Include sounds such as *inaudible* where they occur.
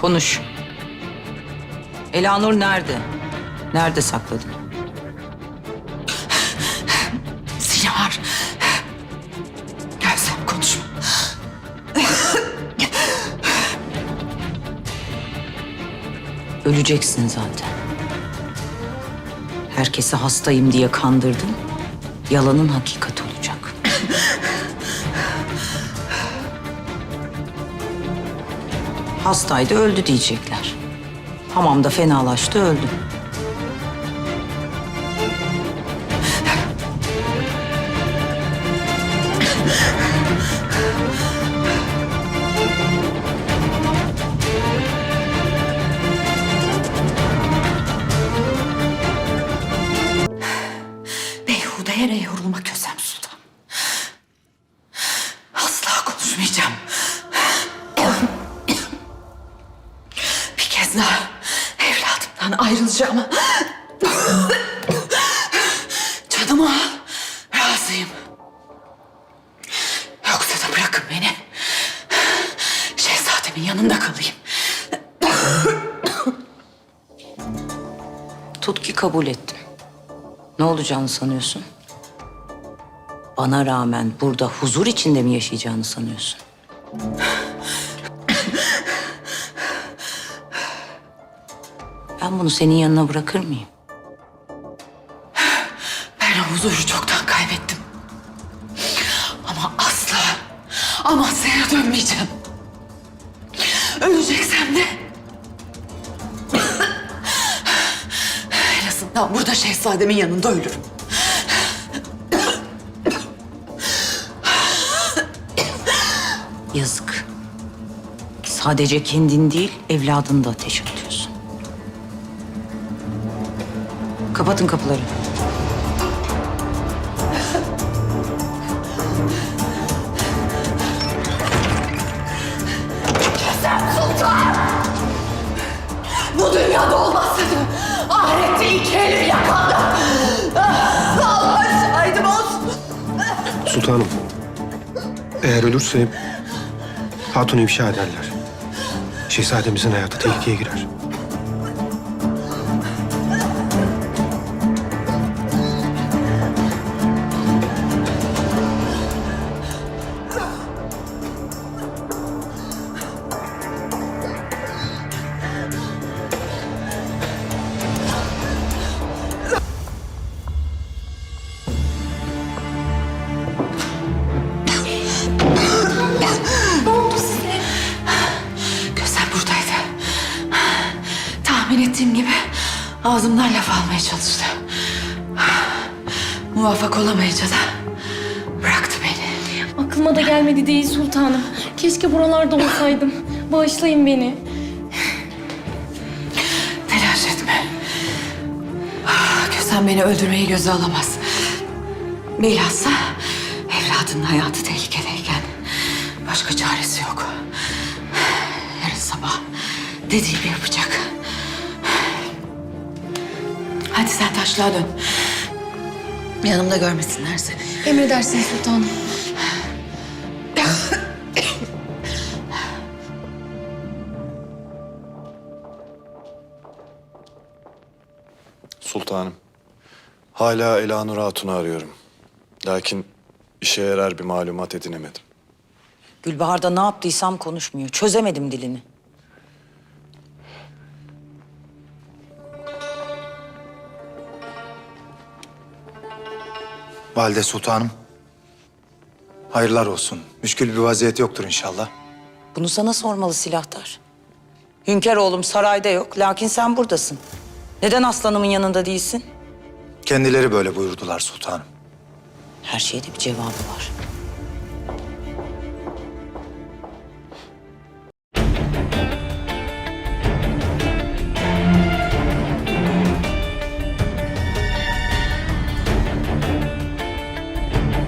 Konuş. Elanur nerede? Nerede sakladın? Zinar. Gözlem konuşma. Öleceksin zaten. Herkesi hastayım diye kandırdın. Yalanın hakikat Hastaydı öldü diyecekler. Hamamda fenalaştı öldü. Beyhude yere yorulma Kösem Sultan. Asla konuşmayacağım. Daha evladımdan ayrılacağım. Canımı al. Razıyım. Yoksa da bırakın beni. Şehzademin yanında kalayım. Tut ki kabul ettim. Ne olacağını sanıyorsun? Bana rağmen burada huzur içinde mi yaşayacağını sanıyorsun? Ben bunu senin yanına bırakır mıyım? *sighs* Ben huzuru çoktan kaybettim. Ama asla Amasya'ya dönmeyeceğim. Öleceksem de... *sighs* en azından burada şehzademin yanında ölürüm. Yazık. Sadece kendin değil, evladını da ateş atıyorsun. Kapatın kapıları. Bu dünyada olmazsa da ahirette iki elim yakanda. Ah, Allah şahidim olsun. Sultanım. Eğer ölürse hatunu ifşa ederler. Şehzademizin hayatı tehlikeye girer. Tahmin ettiğim gibi ağzımdan laf almaya çalıştı. Muvaffak olamayınca da bıraktı beni. Aklıma da gelmedi değil sultanım. Keşke buralarda olsaydım. Bağışlayın beni. Telaş etme. Kösem beni öldürmeyi göze alamaz. Bilhassa evladının hayatı tehlikedeyken başka çaresi yok. Yarın sabah dediğimi yapacak. Hadi sen taşlığa dön. Yanımda görmesinler seni. Emredersiniz sultanım. Sultanım. Hala Elanur Hatun'u arıyorum. Lakin işe yarar bir malumat edinemedim. Gülbahar'da ne yaptıysam konuşmuyor. Çözemedim dilini. Valide Sultanım. Hayırlar olsun. Müşkül bir vaziyet yoktur inşallah. Bunu sana sormalı silahtar. Hünkar oğlum sarayda yok, lakin sen buradasın. Neden aslanımın yanında değilsin? Kendileri böyle buyurdular sultanım. Her şeyde bir cevabı var.